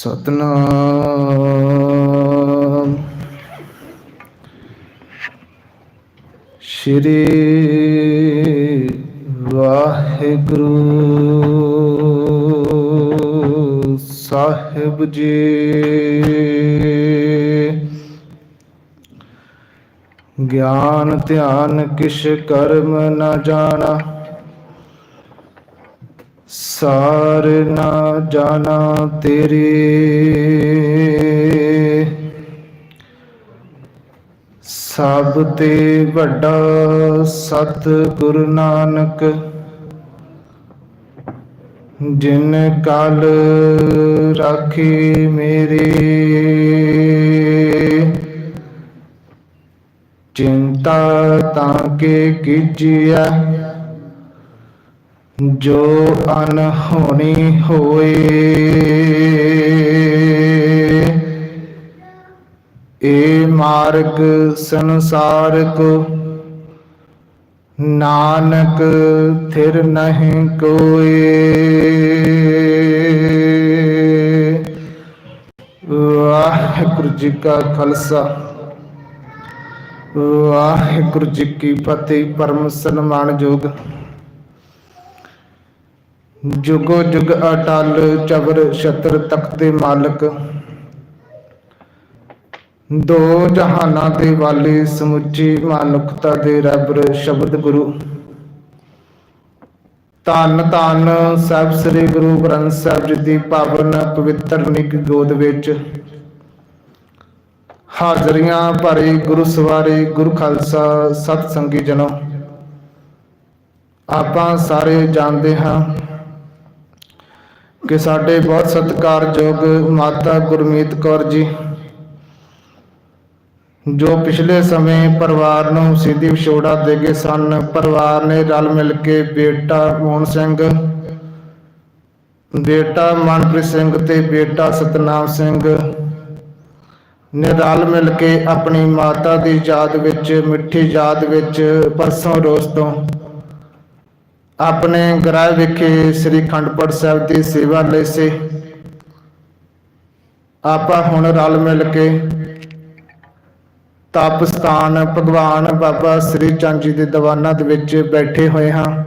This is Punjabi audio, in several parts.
ਸਤਨਾਮ। ਸ਼੍ਰੀ ਵਾਹਿਗੁਰੂ ਸਾਹਿਬ ਜੀ। ਗਿਆਨ ਧਿਆਨ ਕਿਛ ਕਰਮ ਨਾ ਜਾਣਾ। ਸਾਰ ਨਾ ਜਾਣਾ ਤੇਰੇ। ਸਭ ਤੇ ਵੱਡਾ ਸਤ ਗੁਰੂ ਨਾਨਕ, ਜਿਨ ਕਲ ਰਾਖੀ ਮੇਰੇ। ਚਿੰਤਾ ਤਾਂ ਕੇ ਕੀਜੀਐ ਜੋ ਅਨਹੋਣੀ ਹੋਏ, ਏ ਮਾਰਗ ਸੰਸਾਰ ਕੋ, ਨਾਨਕ ਥਿਰ ਨਹੀਂ ਕੋਏ। ਵਾਹਿਗੁਰੂ ਜੀ ਕਾ ਖਾਲਸਾ, ਵਾਹਿਗੁਰੂ ਜੀ ਕੀ ਫਤਿਹ, ਪਰਮ ਸਨਮਾਨਯੋਗ। ਜੁਗੋ ਜੁਗ ਅਟਲ ਚਬਰ ਛਤਰ ਤਖਤ ਦੇ ਮਾਲਕ। ਦੋ ਜਹਾਨਾਂ ਦੇ ਵਾਲੇ ਸਮੁੱਚੀ ਮਨੁੱਖਤਾ ਦੇ ਰੱਬ ਸ਼ਬਦ ਗੁਰੂ। ਧੰਨ ਧੰਨ ਸਾਹਿਬ ਸ੍ਰੀ ਗੁਰੂ ਗ੍ਰੰਥ ਸਾਹਿਬ ਜੀ ਦੀ ਪਾਵਨ ਪਵਿੱਤਰ ਨਿਕ ਗੋਦ ਵਿੱਚ। ਹਾਜ਼ਰੀਆਂ ਭਰੇ ਗੁਰੂ ਸਵਾਰੇ ਗੁਰੂ ਖਾਲਸਾ ਸਤ ਸੰਗੀ ਜਨੋ। ਆਪਾਂ ਸਾਰੇ ਜਾਣਦੇ ਹਾਂ ਕਿ ਸਾਡੇ ਬਹੁਤ ਸਤਿਕਾਰਯੋਗ ਮਾਤਾ ਗੁਰਮੀਤ ਕੌਰ ਜੀ, ਜੋ ਪਿਛਲੇ ਸਮੇਂ ਪਰਿਵਾਰ ਨੂੰ ਸਿੱਧੀ ਵਿਛੋੜਾ ਦੇ ਗਏ ਸਨ। ਪਰਿਵਾਰ ਨੇ ਰਲ ਮਿਲ ਕੇ ਬੇਟਾ ਮੋਹਨ ਸਿੰਘ, ਬੇਟਾ ਮਨਪ੍ਰੀਤ ਸਿੰਘ ਤੇ ਬੇਟਾ ਸਤਨਾਮ ਸਿੰਘ ਨੇ ਰਲ ਮਿਲ ਕੇ ਆਪਣੀ ਮਾਤਾ ਦੀ ਯਾਦ ਵਿੱਚ, ਮਿੱਠੀ ਯਾਦ ਵਿੱਚ ਪਰਸੋਂ ਰੋਸ ਤੋਂ ਆਪਣੇ ਗ੍ਰਹਿ ਵਿਖੇ ਸ੍ਰੀ ਖੰਡਪੜ ਸਾਹਿਬ ਦੀ ਸੇਵਾ ਲਈ ਸੀ। ਆਪਾਂ ਹੁਣ ਰਲ ਮਿਲ ਕੇ ਤਪ ਸਥਾਨ ਭਗਵਾਨ ਬਾਬਾ ਸ੍ਰੀ ਚੰਦ ਜੀ ਦੇ ਦੀਵਾਨਾਂ ਦੇ ਵਿੱਚ ਬੈਠੇ ਹੋਏ ਹਾਂ।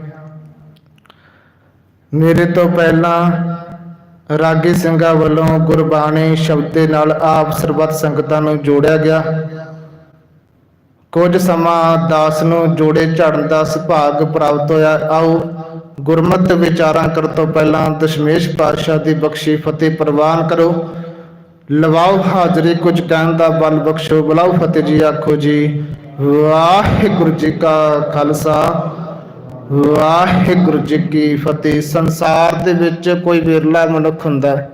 ਮੇਰੇ ਤੋਂ ਪਹਿਲਾਂ ਰਾਗੀ ਸਿੰਘਾਂ ਵੱਲੋਂ ਗੁਰਬਾਣੀ ਸ਼ਬਦ ਦੇ ਨਾਲ ਆਪ ਸਰਬੱਤ ਸੰਗਤਾਂ ਨੂੰ ਜੋੜਿਆ ਗਿਆ। ਕੁਝ ਸਮਾਂ ਦਾਸ ਨੂੰ ਜੋੜੇ ਝੜਨ ਦਾ ਸੁਭਾਗ ਪ੍ਰਾਪਤ ਹੋਇਆ। ਆਓ ਗੁਰਮਤ ਵਿਚਾਰਾਂ ਕਰਨ ਤੋਂ ਪਹਿਲਾਂ ਦਸ਼ਮੇਸ਼ ਪਾਤਸ਼ਾਹ ਦੀ ਬਖਸ਼ੀ ਫਤਿਹ ਪ੍ਰਵਾਨ ਕਰੋ। ਲਵਾਓ ਹਾਜ਼ਰੀ, ਕੁਝ ਕਹਿਣ ਦਾ ਬਲ ਬਖਸ਼ੋ। ਬੁਲਾਓ ਫਤਿਹ ਜੀ, ਆਖੋ ਜੀ, ਵਾਹਿਗੁਰੂ ਜੀ ਕਾ ਖਾਲਸਾ, ਵਾਹਿਗੁਰੂ ਜੀ ਕੀ ਫਤਿਹ। ਸੰਸਾਰ ਦੇ ਵਿੱਚ ਕੋਈ ਵਿਰਲਾ ਮਨੁੱਖ ਹੁੰਦਾ ਹੈ।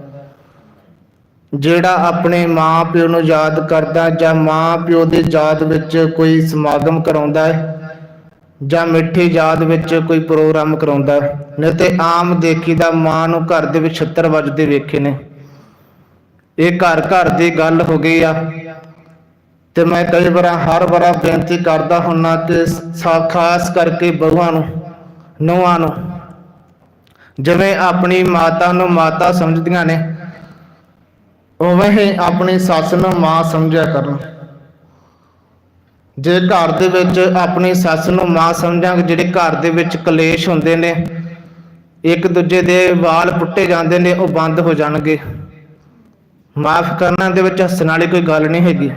ਜਿਹੜਾ ਆਪਣੇ ਮਾਂ ਪਿਓ ਨੂੰ ਯਾਦ ਕਰਦਾ ਜਾਂ ਮਾਂ ਪਿਓ ਦੇ ਯਾਦ ਵਿੱਚ ਕੋਈ ਸਮਾਗਮ ਕਰਾਉਂਦਾ ਹੈ ਜਾਂ ਮਿੱਠੀ ਯਾਦ ਵਿੱਚ ਕੋਈ ਪ੍ਰੋਗਰਾਮ ਕਰਾਉਂਦਾ ਹੈ, ਨਹੀਂ ਤੇ ਆਮ ਦੇਖੀਦਾ ਮਾਂ ਨੂੰ ਘਰ ਦੇ ਵਿੱਚ ਛੱਤਰ ਵੱਜਦੇ ਵੇਖੇ ਨੇ। ਇਹ ਘਰ ਘਰ ਦੀ ਗੱਲ ਹੋ ਗਈ ਆ। ਤੇ ਮੈਂ ਕਈ ਵਾਰ ਹਰ ਵਾਰ ਬੇਨਤੀ ਕਰਦਾ ਹੁੰਨਾ ਕਿ ਖਾਸ ਕਰਕੇ ਬਹੂਆਂ ਨੂੰ, ਨੂੰਹਾਂ ਨੂੰ, ਜਿਵੇਂ ਆਪਣੀ ਮਾਤਾ ਨੂੰ ਮਾਤਾ ਸਮਝਦੀਆਂ ਨੇ ਉਵੇਂ ਹੀ ਆਪਣੀ ਸੱਸ ਨੂੰ ਮਾਂ ਸਮਝਿਆ ਕਰਨ। ਜੇ ਘਰ ਦੇ ਵਿੱਚ ਆਪਣੀ ਸੱਸ ਨੂੰ ਮਾਂ ਸਮਝਾਂਗੇ, ਜਿਹੜੇ ਘਰ ਦੇ ਵਿੱਚ ਕਲੇਸ਼ ਹੁੰਦੇ ਨੇ, ਇੱਕ ਦੂਜੇ ਦੇ ਵਾਲ ਪੁੱਟੇ ਜਾਂਦੇ ਨੇ, ਉਹ ਬੰਦ ਹੋ ਜਾਣਗੇ। ਮਾਫ ਕਰਨਾ ਦੇ ਵਿੱਚ ਹੱਸਣ ਵਾਲੀ ਕੋਈ ਗੱਲ ਨਹੀਂ ਹੈਗੀ।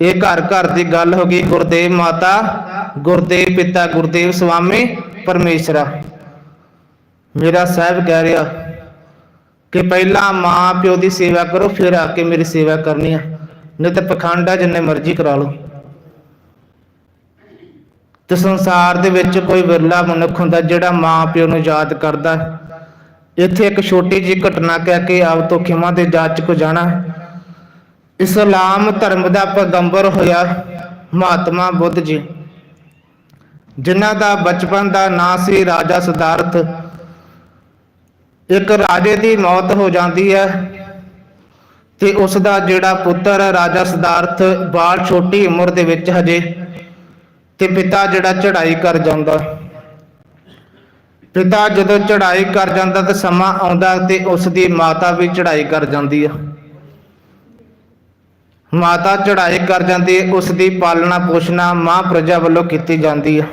ਇਹ ਘਰ ਘਰ ਦੀ ਗੱਲ ਹੋ ਗਈ, ਗੁਰਦੇਵ ਮਾਤਾ, ਗੁਰਦੇਵ ਪਿਤਾ, ਗੁਰਦੇਵ ਸੁਆਮੀ ਪਰਮੇਸ਼ਰਾ। ਮੇਰਾ ਸਾਹਿਬ ਕਹਿ ਰਿਹਾ ਕਿ ਪਹਿਲਾਂ ਮਾਂ ਪਿਓ ਦੀ ਸੇਵਾ ਕਰੋ, ਫਿਰ ਆ ਕੇ ਮੇਰੀ ਸੇਵਾ ਕਰਨੀ ਆ। ਨਹੀਂ ਤਾਂ ਪਖੰਡ ਆ, ਜਿੰਨੇ ਮਰਜ਼ੀ ਕਰਾ ਲਓ। ਤੇ ਸੰਸਾਰ ਦੇ ਵਿੱਚ ਕੋਈ ਵਿਰਲਾ ਮਨੁੱਖ ਹੁੰਦਾ ਜਿਹੜਾ ਮਾਂ ਪਿਓ ਨੂੰ ਯਾਦ ਕਰਦਾ ਇੱਥੇ ਇੱਕ ਛੋਟੀ ਜਿਹੀ ਘਟਨਾ ਕਹਿ ਕੇ ਆਪ ਤੋਂ ਖਿਮਾ ਦੇ ਜਾਂਚ ਕੋ ਜਾਣਾ। ਇਸਲਾਮ ਧਰਮ ਦਾ ਪੈਗੰਬਰ ਹੋਇਆ ਮਹਾਤਮਾ ਬੁੱਧ ਜੀ, ਜਿਨ੍ਹਾਂ ਦਾ ਬਚਪਨ ਦਾ ਨਾਂ ਸੀ ਰਾਜਾ ਸਿਧਾਰਥ। ਇੱਕ ਰਾਜੇ ਦੀ ਮੌਤ ਹੋ ਜਾਂਦੀ ਹੈ ਤੇ ਉਸ ਦਾ ਜਿਹੜਾ ਪੁੱਤਰ ਹੈ ਰਾਜਾ ਸਿਧਾਰਥ ਬਾਲ ਛੋਟੀ ਉਮਰ ਦੇ ਵਿੱਚ ਹਜੇ ਤੇ ਪਿਤਾ ਜਿਹੜਾ ਚੜ੍ਹਾਈ ਕਰ ਜਾਂਦਾ। ਪਿਤਾ ਜਦੋਂ ਚੜ੍ਹਾਈ ਕਰ ਜਾਂਦਾ ਤਾਂ ਸਮਾਂ ਆਉਂਦਾ ਤੇ ਉਸ ਦੀ ਮਾਤਾ ਵੀ ਚੜ੍ਹਾਈ ਕਰ ਜਾਂਦੀ ਆ। ਮਾਤਾ ਚੜ੍ਹਾਈ ਕਰ ਜਾਂਦੀ ਹੈ ਉਸ ਦੀ ਪਾਲਣਾ ਪੋਸ਼ਣਾ ਮਾਂ ਪ੍ਰਜਾ ਵੱਲੋਂ ਕੀਤੀ ਜਾਂਦੀ ਹੈ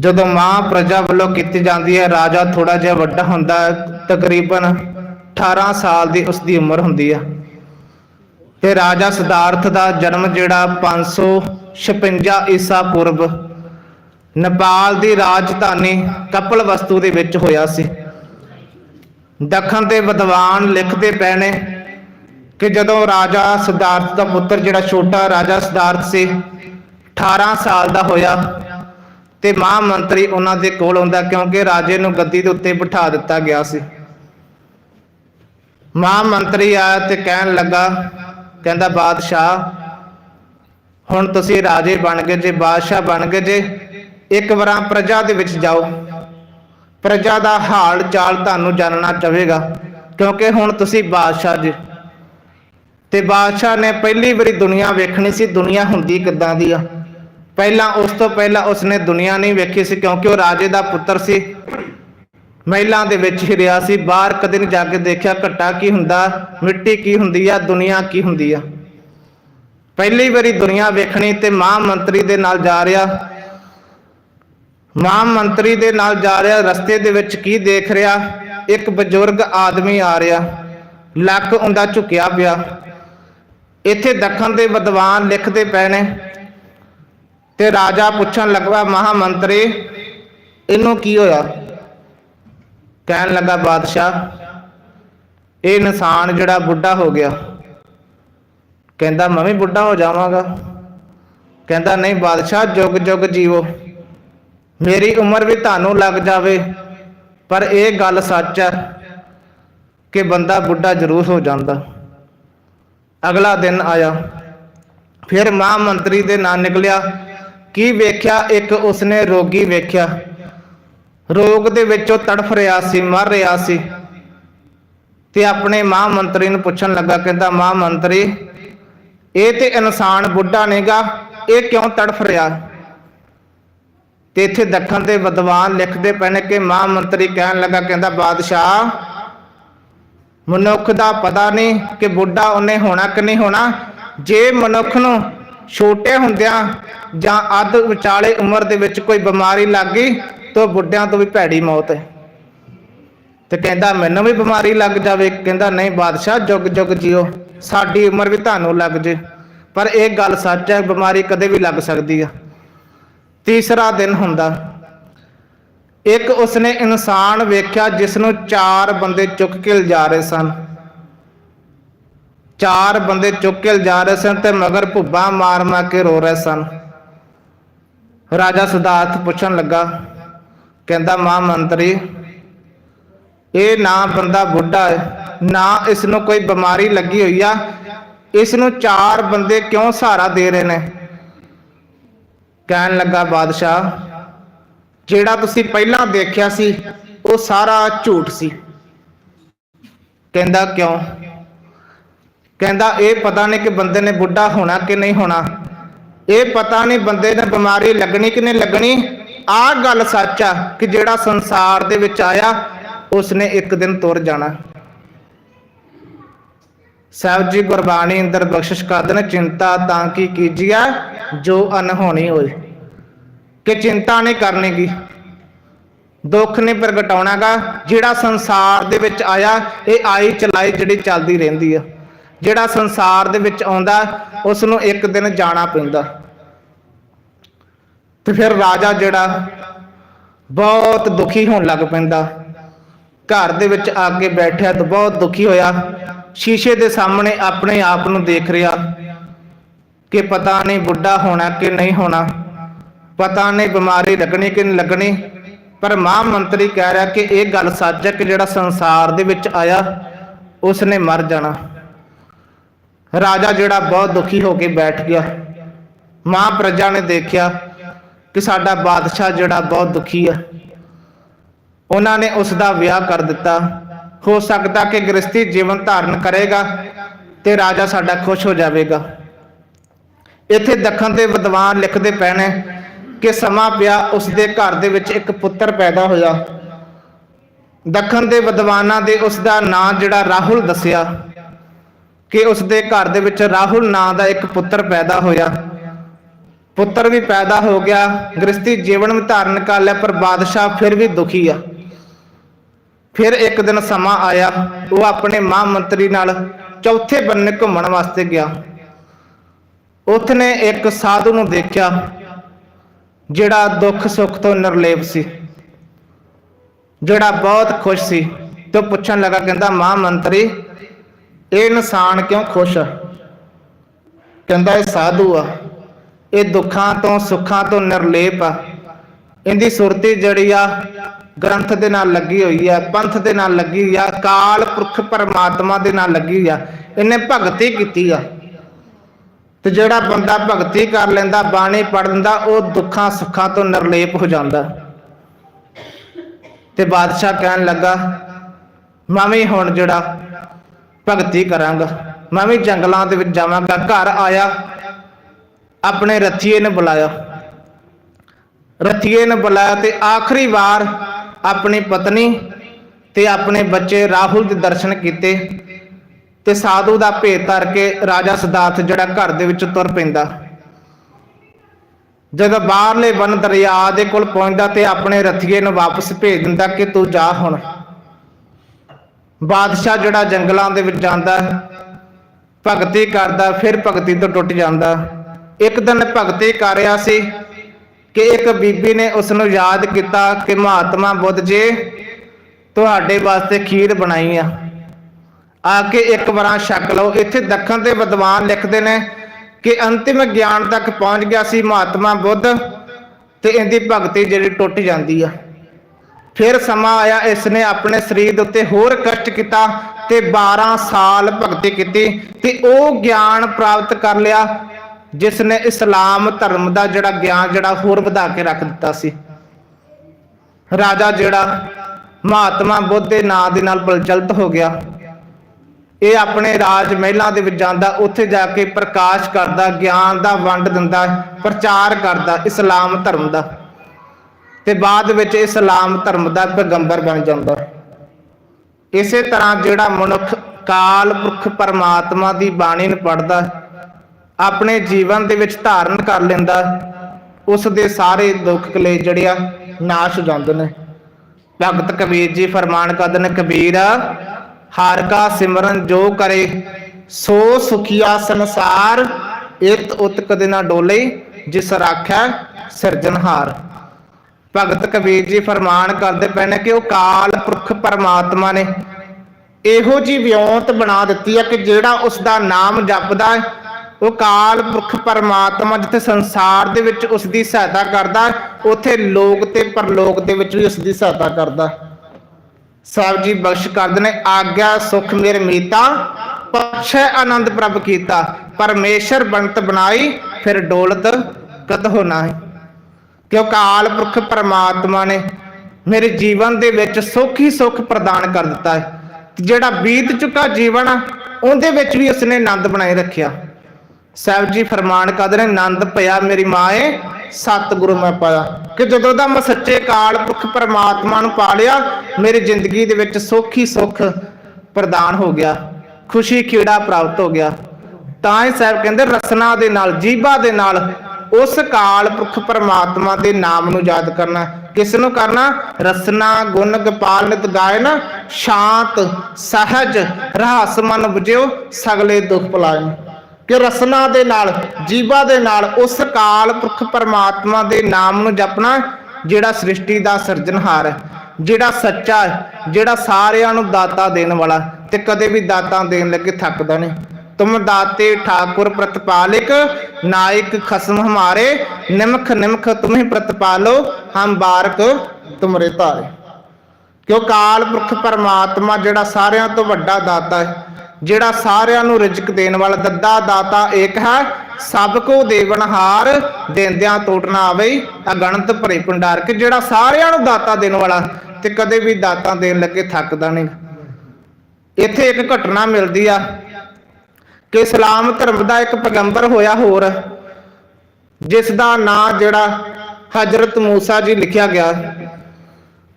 ਜਦੋਂ ਮਾਂ ਪ੍ਰਜਾ ਵੱਲੋਂ ਕੀਤੀ ਜਾਂਦੀ ਹੈ, ਰਾਜਾ ਥੋੜਾ ਜਿਹਾ ਵੱਡਾ ਹੁੰਦਾ ਹੈ, ਤਕਰੀਬਨ 18 ਸਾਲ ਦੀ ਉਸ ਦੀ ਉਮਰ ਹੁੰਦੀ ਹੈ ਤੇ ਰਾਜਾ ਸਿਧਾਰਥ ਦਾ ਜਨਮ ਜਿਹੜਾ 556 ਈਸਾ ਪੂਰਬ ਨੇਪਾਲ ਦੀ ਰਾਜਧਾਨੀ ਕਪਲਵਸਤੂ ਦੇ ਵਿੱਚ ਹੋਇਆ ਸੀ। ਦੱਖਣ ਦੇ ਵਿਦਵਾਨ ਲਿਖਦੇ ਪਏ ਨੇ ਕਿ ਜਦੋਂ ਰਾਜਾ ਸਿਧਾਰਥ ਦਾ ਪੁੱਤਰ ਜਿਹੜਾ ਛੋਟਾ ਰਾਜਾ ਸਿਧਾਰਥ ਸੀ 18 ਸਾਲ ਦਾ ਹੋਇਆ। ਤੇ ਮਹਾ ਮੰਤਰੀ ਉਹਨਾਂ ਦੇ ਕੋਲ ਆਉਂਦਾ ਕਿਉਂਕਿ ਰਾਜੇ ਨੂੰ ਗੱਦੀ ਦੇ ਉੱਤੇ ਬਿਠਾ ਦਿੱਤਾ ਗਿਆ ਸੀ। ਮਹਾ ਮੰਤਰੀ ਆਇਆ ਤੇ ਕਹਿਣ ਲੱਗਾ, ਕਹਿੰਦਾ, ਬਾਦਸ਼ਾਹ, ਹੁਣ ਤੁਸੀਂ ਰਾਜੇ ਬਣ ਗਏ ਜੇ, ਬਾਦਸ਼ਾਹ ਬਣ ਗਏ ਜੇ, ਇੱਕ ਵਾਰਾਂ ਪ੍ਰਜਾ ਦੇ ਵਿੱਚ ਜਾਓ। ਪ੍ਰਜਾ ਦਾ ਹਾਲ ਚਾਲ ਤੁਹਾਨੂੰ ਜਾਣਨਾ ਚਾਹੇਗਾ, ਕਿਉਂਕਿ ਹੁਣ ਤੁਸੀਂ ਬਾਦਸ਼ਾਹ ਜੀ। ਤੇ ਬਾਦਸ਼ਾਹ ਨੇ ਪਹਿਲੀ ਵਾਰੀ ਦੁਨੀਆ ਵੇਖਣੀ ਸੀ, ਦੁਨੀਆ ਹੁੰਦੀ ਕਿੱਦਾਂ ਦੀ ਆ। ਪਹਿਲਾਂ ਉਸ ਤੋਂ ਪਹਿਲਾਂ ਉਸਨੇ ਦੁਨੀਆ ਨਹੀਂ ਵੇਖੀ ਸੀ ਕਿਉਂਕਿ ਉਹ ਰਾਜੇ ਦਾ ਪੁੱਤਰ ਸੀ। ਮਹਿਲਾਂ ਦੇ ਵਿੱਚ ਹੀ ਰਿਹਾ ਸੀ। ਬਾਹਰ ਕਦੇ ਨਹੀਂ ਜਾ ਕੇ ਦੇਖਿਆ ਘੱਟਾ ਕੀ ਹੁੰਦਾ, ਮਿੱਟੀ ਕੀ ਹੁੰਦੀ ਆ, ਦੁਨੀਆ ਕੀ ਹੁੰਦੀ ਆ। ਪਹਿਲੀ ਵਾਰੀ ਦੁਨੀਆ ਵੇਖਣੀ ਤੇ ਮਹਾ ਮੰਤਰੀ ਦੇ ਨਾਲ ਜਾ ਰਿਹਾ। ਮਹਾ ਮੰਤਰੀ ਦੇ ਨਾਲ ਜਾ ਰਿਹਾ, ਰਸਤੇ ਦੇ ਵਿੱਚ ਕੀ ਦੇਖ ਰਿਹਾ? ਇੱਕ ਬਜ਼ੁਰਗ ਆਦਮੀ ਆ ਰਿਹਾ। ਲੱਕ ਉਹਦਾ ਝੁਕਿਆ ਪਿਆ। ਇੱਥੇ ਦੱਖਣ ਦੇ ਵਿਦਵਾਨ ਲਿਖਦੇ ਪਏ ਨੇ ਤੇ ਰਾਜਾ ਪੁੱਛਣ ਲੱਗਾ, ਮਹਾ ਮੰਤਰੀ, ਇਹਨੂੰ ਕੀ ਹੋਇਆ? ਕਹਿਣ ਲੱਗਾ, ਬਾਦਸ਼ਾਹ, ਇਹ ਇਨਸਾਨ ਜਿਹੜਾ ਬੁੱਢਾ ਹੋ ਗਿਆ। ਕਹਿੰਦਾ, ਮੈਂ ਵੀ ਬੁੱਢਾ ਹੋ ਜਾਵਾਂਗਾ। ਕਹਿੰਦਾ, ਨਹੀਂ ਬਾਦਸ਼ਾਹ, ਜੁਗ ਜੁਗ ਜੀਵੋ। ਮੇਰੀ ਉਮਰ ਵੀ ਤੁਹਾਨੂੰ ਲੱਗ ਜਾਵੇ, ਪਰ ਇਹ ਗੱਲ ਸੱਚ ਹੈ ਕਿ ਬੰਦਾ ਬੁੱਢਾ ਜ਼ਰੂਰ ਹੋ ਜਾਂਦਾ। ਅਗਲਾ ਦਿਨ ਆਇਆ। ਫਿਰ ਮਹਾ ਮੰਤਰੀ ਦੇ ਨਾਂ ਨਿਕਲਿਆ। ਕੀ ਵੇਖਿਆ? ਇੱਕ ਉਸਨੇ ਰੋਗੀ ਵੇਖਿਆ। ਰੋਗ ਦੇ ਵਿੱਚ ਉਹ ਤੜਫ ਰਿਹਾ ਸੀ, ਮਰ ਰਿਹਾ ਸੀ। ਤੇ ਆਪਣੇ ਮਾਂ ਮੰਤਰੀ ਨੂੰ ਪੁੱਛਣ ਲੱਗਾ, ਕਹਿੰਦਾ ਮਹਾ ਮੰਤਰੀ ਇਹ ਤੇ ਇਨਸਾਨ ਬੁੱਢਾ ਨੇਗਾ ਇਹ ਕਿਉਂ ਤੜਫ ਰਿਹਾ? ਤੇ ਇੱਥੇ ਦੱਖਣ ਦੇ ਵਿਦਵਾਨ ਲਿਖਦੇ ਪਏ ਨੇ ਕਿ ਮਹਾ ਮੰਤਰੀ ਕਹਿਣ ਲੱਗਾ, ਕਹਿੰਦਾ, ਬਾਦਸ਼ਾਹ, ਮਨੁੱਖ ਦਾ ਪਤਾ ਨਹੀਂ ਕਿ ਬੁੱਢਾ ਉਹਨੇ ਹੋਣਾ ਕਿ ਨਹੀਂ ਹੋਣਾ। ਜੇ ਮਨੁੱਖ ਨੂੰ ਛੋਟੇ ਹੁੰਦਿਆਂ ਜਾਂ ਅੱਧ ਵਿਚਾਲੇ ਉਮਰ ਦੇ ਵਿੱਚ ਕੋਈ ਬਿਮਾਰੀ ਲੱਗ ਗਈ ਤਾਂ ਬੁੱਢਿਆਂ ਤੋਂ ਵੀ ਭੈੜੀ ਮੌਤ ਹੈ। ਤੇ ਕਹਿੰਦਾ, ਮੈਨੂੰ ਵੀ ਬਿਮਾਰੀ ਲੱਗ ਜਾਵੇ। ਕਹਿੰਦਾ, ਨਹੀਂ ਬਾਦਸ਼ਾਹ, ਜੁਗ ਜੁਗ ਜਿਓ। ਸਾਡੀ ਉਮਰ ਵੀ ਤੁਹਾਨੂੰ ਲੱਗ ਜੇ। ਪਰ ਇਹ ਗੱਲ ਸੱਚ ਹੈ, ਬਿਮਾਰੀ ਕਦੇ ਵੀ ਲੱਗ ਸਕਦੀ ਆ। ਤੀਸਰਾ ਦਿਨ ਹੁੰਦਾ। ਇੱਕ ਉਸਨੇ ਇਨਸਾਨ ਵੇਖਿਆ ਜਿਸ ਨੂੰ ਚਾਰ ਬੰਦੇ ਚੁੱਕ ਕੇ ਲਿਜਾ ਰਹੇ ਸਨ। ਚਾਰ ਬੰਦੇ ਚੁੱਕ ਕੇ ਲਿਜਾ ਰਹੇ ਸਨ ਤੇ ਮਗਰ ਭੁੱਬਾ ਮਾਰ ਮਾਰ ਕੇ ਰੋ ਰਹੇ ਸਨ। ਰਾਜਾ ਸਿਧਾਰਥ ਪੁੱਛਣ ਲੱਗਾ, ਕਹਿੰਦਾ, ਮਾਂ ਮੰਤਰੀ, ਇਹ ਨਾ ਬੰਦਾ ਬੁੱਢਾ ਹੈ, ਨਾ ਇਸ ਨੂੰ ਕੋਈ ਬਿਮਾਰੀ ਲੱਗੀ ਹੋਈ ਆ ਇਸ ਨੂੰ ਚਾਰ ਬੰਦੇ ਕਿਉਂ ਸਹਾਰਾ ਦੇ ਰਹੇ ਨੇ? ਕਹਿਣ ਲੱਗਾ ਬਾਦਸ਼ਾਹ, ਜਿਹੜਾ ਤੁਸੀਂ ਪਹਿਲਾਂ ਦੇਖਿਆ ਸੀ, ਉਹ ਸਾਰਾ ਝੂਠ ਸੀ। ਕਹਿੰਦਾ, ਕਿਉਂ? ਕਹਿੰਦਾ, ਇਹ ਪਤਾ ਨਹੀਂ ਕਿ ਬੰਦੇ ਨੇ ਬੁੱਢਾ ਹੋਣਾ ਕਿ ਨਹੀਂ ਹੋਣਾ। ਇਹ ਪਤਾ ਨਹੀਂ ਬੰਦੇ ਨੇ ਬਿਮਾਰੀ ਲੱਗਣੀ ਕਿ ਨਹੀਂ ਲੱਗਣੀ। ਆਹ ਗੱਲ ਸੱਚ ਆ ਕਿ ਜਿਹੜਾ ਸੰਸਾਰ ਦੇ ਵਿੱਚ ਆਇਆ, ਉਸਨੇ ਇੱਕ ਦਿਨ ਤੁਰ ਜਾਣਾ। ਸਾਹਿਬ ਜੀ, ਗੁਰਬਾਣੀ ਅੰਦਰ ਬਖਸ਼ਿਸ਼ ਕਰਦੇ ਨੇ, ਚਿੰਤਾ ਤਾਂ ਕੀ ਕੀਜੀਆ ਜੋ ਅਨਹੋਣੀ ਹੋਏ। ਕਿ ਚਿੰਤਾ ਨਹੀਂ ਕਰਨੀਗੀ ਦੁੱਖ ਨਹੀਂ ਪ੍ਰਗਟਾਉਣਾਗਾ ਜਿਹੜਾ ਸੰਸਾਰ ਦੇ ਵਿੱਚ ਆਇਆ, ਇਹ ਆਈ ਚਲਾਈ ਜਿਹੜੀ ਚੱਲਦੀ ਰਹਿੰਦੀ ਆ। ਜਿਹੜਾ ਸੰਸਾਰ ਦੇ ਵਿੱਚ ਆਉਂਦਾ ਉਸ ਨੂੰ ਇੱਕ ਦਿਨ ਜਾਣਾ ਪੈਂਦਾ। ਤੇ ਫਿਰ ਰਾਜਾ ਜਿਹੜਾ, ਬਹੁਤ ਦੁਖੀ ਹੋਣ ਲੱਗ ਪੈਂਦਾ। ਘਰ ਦੇ ਵਿੱਚ ਆ ਕੇ ਬੈਠਿਆ ਤਾਂ ਬਹੁਤ ਦੁਖੀ ਹੋਇਆ। ਸ਼ੀਸ਼ੇ ਦੇ ਸਾਹਮਣੇ ਆਪਣੇ ਆਪ ਨੂੰ ਦੇਖ ਰਿਹਾ ਕਿ ਪਤਾ ਨਹੀਂ ਬੁੱਢਾ ਹੋਣਾ ਕਿ ਨਹੀਂ ਹੋਣਾ। ਪਤਾ ਨਹੀਂ ਬਿਮਾਰੀ ਲੱਗਣੀ ਕਿ ਨਹੀਂ ਲੱਗਣੀ। ਪਰ ਮਹਾ ਮੰਤਰੀ ਕਹਿ ਰਿਹਾ ਕਿ ਇਹ ਗੱਲ ਸੱਚ ਹੈ ਕਿ ਜਿਹੜਾ ਸੰਸਾਰ ਦੇ ਵਿੱਚ ਆਇਆ ਉਸ ਨੇ ਮਰ ਜਾਣਾ। ਰਾਜਾ ਜਿਹੜਾ ਬਹੁਤ ਦੁਖੀ ਹੋ ਕੇ ਬੈਠ ਗਿਆ। ਮਾਂ ਪ੍ਰਜਾ ਨੇ ਦੇਖਿਆ ਕਿ ਸਾਡਾ ਬਾਦਸ਼ਾਹ ਜਿਹੜਾ ਬਹੁਤ ਦੁਖੀ ਆ। ਉਹਨਾਂ ਨੇ ਉਸ ਦਾ ਵਿਆਹ ਕਰ ਦਿੱਤਾ। ਹੋ ਸਕਦਾ ਕਿ ਗ੍ਰਸਤੀ ਜੀਵਨ ਧਾਰਨ ਕਰੇਗਾ ਤੇ ਰਾਜਾ ਸਾਡਾ ਖੁਸ਼ ਹੋ ਜਾਵੇਗਾ। ਇੱਥੇ ਦੱਖਣ ਦੇ ਵਿਦਵਾਨ ਲਿਖਦੇ ਪੈਣੇ ਕਿ ਸਮਾਂ ਪਿਆ ਉਸ ਦੇ ਘਰ ਦੇ ਵਿੱਚ ਇੱਕ ਪੁੱਤਰ ਪੈਦਾ ਹੋਇਆ। ਦੱਖਣ ਦੇ ਵਿਦਵਾਨਾਂ ਦੇ ਉਸ ਦਾ ਨਾਂ ਜਿਹੜਾ ਰਾਹੁਲ ਦੱਸਿਆ। ਕਿ ਉਸ ਦੇ ਘਰ ਦੇ ਵਿੱਚ ਰਾਹੁਲ ਨਾਂ ਦਾ ਇੱਕ ਪੁੱਤਰ ਪੈਦਾ ਹੋਇਆ। ਪੁੱਤਰ ਵੀ ਪੈਦਾ ਹੋ ਗਿਆ ਗ੍ਰਸਤੀ ਜੀਵਨ ਵੀ ਧਾਰਨ ਕਰ ਲਿਆ, ਪਰ ਬਾਦਸ਼ਾਹ ਫਿਰ ਵੀ ਦੁਖੀ ਆ। ਫਿਰ ਇੱਕ ਦਿਨ ਸਮਾਂ ਆਇਆ, ਉਹ ਆਪਣੇ ਮਾਂ ਮੰਤਰੀ ਨਾਲ ਚੌਥੇ ਬੰਨੇ ਘੁੰਮਣ ਵਾਸਤੇ ਗਿਆ। ਉਥਨੇ ਇੱਕ ਸਾਧੂ ਨੂੰ ਦੇਖਿਆ, ਜਿਹੜਾ ਦੁੱਖ ਸੁੱਖ ਤੋਂ ਨਿਰਲੇਪ ਸੀ, ਜਿਹੜਾ ਬਹੁਤ ਖੁਸ਼ ਸੀ ਤੇ ਪੁੱਛਣ ਲੱਗਾ, ਕਹਿੰਦਾ ਮਾਂ ਮੰਤਰੀ ਇਹ ਇਨਸਾਨ ਕਿਉਂ ਖੁਸ਼ ਆ? ਕਹਿੰਦਾ ਇਹ ਸਾਧੂ ਆ। ਇਹ ਦੁੱਖਾਂ ਤੋਂ, ਸੁੱਖਾਂ ਤੋਂ ਨਿਰਲੇਪ ਆ। ਇਹਦੀ ਸੁਰਤੀ ਜਿਹੜੀ ਆ, ਗ੍ਰੰਥ ਦੇ ਨਾਲ ਲੱਗੀ ਹੋਈ ਆ, ਪੰਥ ਦੇ ਨਾਲ ਲੱਗੀ ਹੋਈ ਆ ਕਾਲ ਪੁਰਖ ਪਰਮਾਤਮਾ ਦੇ ਨਾਲ ਲੱਗੀ ਹੋਈ ਆ। ਇਹਨੇ ਭਗਤੀ ਕੀਤੀ ਆ। ਤੇ ਜਿਹੜਾ ਬੰਦਾ ਭਗਤੀ ਕਰ ਲੈਂਦਾ, ਬਾਣੀ ਪੜ ਲੈਂਦਾ, ਉਹ ਦੁੱਖਾਂ, ਸੁੱਖਾਂ ਤੋਂ ਨਿਰਲੇਪ ਹੋ ਜਾਂਦਾ। ਤੇ ਬਾਦਸ਼ਾਹ ਕਹਿਣ ਲੱਗਾ ਮੈਂ ਵੀ ਹੁਣ ਜਿਹੜਾ ਭਗਤੀ ਕਰਾਂਗਾ। ਮੈਂ ਵੀ ਜੰਗਲਾਂ ਦੇ ਵਿੱਚ ਜਾਵਾਂਗਾ। ਘਰ ਆਇਆ। ਆਪਣੇ ਰਥੀਏ ਨੇ ਬੁਲਾਇਆ। ਰਥੀਏ ਨੇ ਬੁਲਾਇਆ ਤੇ ਆਖਰੀ ਵਾਰ ਆਪਣੀ ਪਤਨੀ ਤੇ ਆਪਣੇ ਬੱਚੇ ਰਾਹੁਲ ਦੇ ਦਰਸ਼ਨ ਕੀਤੇ ਤੇ ਸਾਧੂ ਦਾ ਭੇਤ ਧਰ ਕੇ ਰਾਜਾ ਸਿਧਾਰਥ ਜਿਹੜਾ ਘਰ ਦੇ ਵਿੱਚ ਤੁਰ ਪੈਂਦਾ। ਜਦੋਂ ਬਾਹਰਲੇ ਬਨ ਦਰਿਆ ਦੇ ਕੋਲ ਪਹੁੰਚਦਾ ਤੇ ਆਪਣੇ ਰਥੀਏ ਨੂੰ ਵਾਪਸ ਭੇਜ ਦਿੰਦਾ ਕਿ ਤੂੰ ਜਾ ਹੁਣ। ਬਾਦਸ਼ਾਹ ਜਿਹੜਾ ਜੰਗਲਾਂ ਦੇ ਵਿੱਚ ਜਾਂਦਾ, ਭਗਤੀ ਕਰਦਾ, ਫਿਰ ਭਗਤੀ ਤੋਂ ਟੁੱਟ ਜਾਂਦਾ। ਇੱਕ ਦਿਨ ਭਗਤੀ ਕਰ ਰਿਹਾ ਸੀ ਕਿ ਇੱਕ ਬੀਬੀ ਨੇ ਉਸ ਨੂੰ ਯਾਦ ਕੀਤਾ ਕਿ ਮਹਾਤਮਾ ਬੁੱਧ ਜੀ, ਤੁਹਾਡੇ ਵਾਸਤੇ ਖੀਰ ਬਣਾਈ ਆ। ਆ ਕੇ ਇੱਕ ਵਾਰਾਂ ਛਕ ਲਓ। ਇੱਥੇ ਦੱਖਣ ਦੇ ਵਿਦਵਾਨ ਲਿਖਦੇ ਨੇ ਕਿ ਅੰਤਿਮ ਗਿਆਨ ਤੱਕ ਪਹੁੰਚ ਗਿਆ ਸੀ ਮਹਾਤਮਾ ਬੁੱਧ ਤੇ ਇਹਦੀ ਭਗਤੀ ਜਿਹੜੀ ਟੁੱਟ ਜਾਂਦੀ ਆ। ਫਿਰ ਸਮਾਂ ਆਇਆ ਇਸ ਨੇ ਆਪਣੇ ਸਰੀਰ ਦੇ ਉੱਤੇ ਹੋਰ ਕਸ਼ਟ ਕੀਤਾ ਤੇ 12 ਸਾਲ ਭਗਤੀ ਕੀਤੀ ਤੇ ਉਹ ਗਿਆਨ ਪ੍ਰਾਪਤ ਕਰ ਲਿਆ ਜਿਸ ਨੇ ਇਸਲਾਮ ਧਰਮ ਦਾ ਜਿਹੜਾ ਗਿਆਨ ਜਿਹੜਾ ਹੋਰ ਵਧਾ ਕੇ ਰੱਖ ਦਿੱਤਾ ਸੀ। ਰਾਜਾ ਜਿਹੜਾ ਮਹਾਤਮਾ ਬੁੱਧ ਦੇ ਨਾਂ ਦੇ ਨਾਲ ਪ੍ਰਚਲਿਤ ਹੋ ਗਿਆ। ਇਹ ਆਪਣੇ ਰਾਜ ਮਹਿਲਾਂ ਦੇ ਵਿੱਚ ਜਾਂਦਾ, ਉੱਥੇ ਜਾ ਕੇ ਪ੍ਰਕਾਸ਼ ਕਰਦਾ, ਗਿਆਨ ਦਾ ਵੰਡ ਦਿੰਦਾ, ਪ੍ਰਚਾਰ ਕਰਦਾ ਇਸਲਾਮ ਧਰਮ ਦਾ। ਤੇ ਬਾਅਦ ਵਿੱਚ ਇਸਲਾਮ ਧਰਮ ਦਾ ਪੈਗੰਬਰ ਬਣ ਜਾਂਦਾ ਇਸੇ ਤਰ੍ਹਾਂ ਜਿਹੜਾ ਮਨੁੱਖ ਕਾਲ ਪੁਰਖ ਪਰਮਾਤਮਾ ਦੀ ਬਾਣੀ ਨੂੰ ਪੜਦਾ ਆਪਣੇ ਜੀਵਨ ਦੇ ਵਿੱਚ ਧਾਰਨ ਕਰ ਲੈਂਦਾ ਉਸ ਦੇ ਸਾਰੇ ਦੁੱਖ ਕਲੇ ਜੜਿਆ ਨਾਸ਼ ਹੋ ਜਾਂਦੇ ਨੇ। ਭਗਤ ਕਬੀਰ ਜੀ ਫਰਮਾਨ ਕਰਦੇ ਨੇ, ਕਬੀਰ, ਹਰ ਕਾ ਸਿਮਰਨ ਜੋ ਕਰੇ, ਸੋ ਸੁਖੀਆ ਸੰਸਾਰ ਇਤ ਉਤ ਕਦੇ ਨਾ ਡੋਲੇ, ਜਿਸ ਰਾਖਿਆ ਸਿਰਜਨਹਾਰ ਭਗਤ ਕਬੀਰ ਜੀ ਫਰਮਾਨ ਕਰਦੇ ਪਏ ਨੇ ਕਿ ਉਹ ਕਾਲ ਪੁਰਖ ਪਰਮਾਤਮਾ ਨੇ। ਇਹੋ ਜੀ ਵਿਉਂਤ ਬਣਾ ਦਿੱਤੀ ਹੈ ਕਿ ਜਿਹੜਾ ਉਸ ਦਾ ਨਾਮ ਜਪਦਾ ਹੈ ਉਹ ਕਾਲ ਪੁਰਖ ਪਰਮਾਤਮਾ ਜਿੱਥੇ ਸੰਸਾਰ ਦੇ ਵਿੱਚ ਉਸ ਦੀ ਸਹਾਇਤਾ ਕਰਦਾ ਹੈ, ਉੱਥੇ ਲੋਕ ਤੇ ਪਰਲੋਕ ਦੇ ਵਿੱਚ ਵੀ ਉਸ ਦੀ ਸਹਾਇਤਾ ਕਰਦਾ ਸਾਹਿਬ ਜੀ ਬਖਸ਼ ਕਰਦੇ ਨੇ ਆਗਿਆ ਸੁਖ ਮੇਰੇ ਮੀਤਾ ਪਛੈ ਆਨੰਦ ਪ੍ਰਭ ਕੀਤਾ ਪਰਮੇਸ਼ਰ ਬੰਤ ਬਣਾਈ ਫਿਰ ਡੋਲਤ ਕਦ ਹੋਣਾ ਹੈ ਕਿਉਂ ਕਾਲ ਪੁਰਖ ਪਰਮਾਤਮਾ ਨੇ ਮੇਰੇ ਜੀਵਨ ਦੇ ਵਿੱਚ ਸੁੱਖ ਹੀ ਸੁੱਖ ਪ੍ਰਦਾਨ ਕਰ ਦਿੱਤਾ ਹੈ। ਜਿਹੜਾ ਬੀਤ ਚੁੱਕਾ ਜੀਵਨ ਆ, ਉਹਦੇ ਵਿੱਚ ਵੀ ਉਸਨੇ ਆਨੰਦ ਬਣਾਏ ਰੱਖਿਆ। ਸਾਹਿਬ ਜੀ ਫਰਮਾਨ ਕਰਦੇ ਨੇ, ਆਨੰਦ ਪਿਆ ਮੇਰੀ ਮਾਏ, ਸਤਿਗੁਰੂ ਮੈਂ ਪਾਇਆ। ਕਿ ਜਦੋਂ ਦਾ ਮੈਂ ਸੱਚੇ ਕਾਲ ਪੁਰਖ ਪਰਮਾਤਮਾ ਨੂੰ ਪਾ ਲਿਆ, ਮੇਰੀ ਜ਼ਿੰਦਗੀ ਦੇ ਵਿੱਚ ਸੁੱਖ ਹੀ ਸੁੱਖ ਪ੍ਰਦਾਨ ਹੋ ਗਿਆ। ਖੁਸ਼ੀ ਖੇੜਾ ਪ੍ਰਾਪਤ ਹੋ ਗਿਆ। ਤਾਂ ਹੀ ਸਾਹਿਬ ਕਹਿੰਦੇ, ਰਸਨਾ ਦੇ ਨਾਲ ਜੀਭਾ ਦੇ ਨਾਲ ਉਸ ਕਾਲ ਪੁਰਖ ਪਰਮਾਤਮਾ ਦੇ ਨਾਮ ਨੂੰ ਯਾਦ ਕਰਨਾ। ਕਿਸ ਨੂੰ ਕਰਨਾ? ਰਸਨਾ, ਗੁਣ, ਗੋਪਾਲ ਗਾਇਨ, ਸ਼ਾਂਤ, ਸਹਜ, ਰਹਸ ਬੁਝਿਓ, ਸਗਲੇ ਦੁੱਖ ਭੁਲਾਇਨ ਕਿ ਰਸਨਾ ਦੇ ਨਾਲ, ਜੀਵਾ ਦੇ ਨਾਲ ਉਸ ਕਾਲ ਪੁਰਖ ਪਰਮਾਤਮਾ ਦੇ ਨਾਮ ਨੂੰ ਜਪਣਾ ਜਿਹੜਾ ਸ੍ਰਿਸ਼ਟੀ ਦਾ ਸਿਰਜਣਹਾਰ ਹੈ, ਜਿਹੜਾ ਸੱਚਾ ਹੈ, ਜਿਹੜਾ ਸਾਰਿਆਂ ਨੂੰ ਦਾਤਾ ਦੇਣ ਵਾਲਾ ਤੇ ਕਦੇ ਵੀ ਦਾਤਾ ਦੇਣ ਲੱਗੇ ਥੱਕਦਾ ਨਹੀਂ। ਤੁਮ ਦਾਤੇ ਠਾਕੁਰ ਪ੍ਰਤਪਾਲਿਕ, ਨਾਇਕ ਖਸਮ ਹਮਾਰੇ, ਨਿਮਖ ਨਿਮਖ ਤੁਮੇ ਪ੍ਰਤਪਾਲੋ, ਹਮ ਬਾਰਕ ਤੁਮਰੇ ਧਾਰੇ। ਕਿਉਂ ਕਾਲ ਪੁਰਖ ਪਰਮਾਤਮਾ ਜਿਹੜਾ ਸਾਰਿਆਂ ਤੋਂ ਵੱਡਾ ਦਾਤਾ ਹੈ, ਜਿਹੜਾ ਸਾਰਿਆਂ ਨੂੰ ਰਿਜ਼ਕ ਦੇਣ ਵਾਲਾ ਦੱਦਾ ਦਾਤਾ ਏਕ ਹੈ, ਸਭ ਕੋ ਦੇਵਨਹਾਰ ਦੇਂਦਿਆਂ ਟੋਟ ਨਾ ਆਵੇ ਅਗਣਤ ਭਰੇ ਭੰਡਾਰ। ਕਿ ਜਿਹੜਾ ਸਾਰਿਆਂ ਨੂੰ ਦਾਤਾ ਦੇਣ ਵਾਲਾ ਤੇ ਕਦੇ ਵੀ ਦਾਤਾ ਦੇਣ ਲੱਗੇ ਥੱਕਦਾ ਨਹੀਂ। ਇੱਥੇ ਇੱਕ ਘਟਨਾ ਮਿਲਦੀ ਆ ਕਿ ਇਸਲਾਮ ਧਰਮ ਦਾ ਇੱਕ ਪੈਗੰਬਰ ਹੋਇਆ ਹੋਰ, ਜਿਸ ਦਾ ਨਾਂ ਜਿਹੜਾ ਹਜ਼ਰਤ ਮੂਸਾ ਜੀ ਲਿਖਿਆ ਗਿਆ।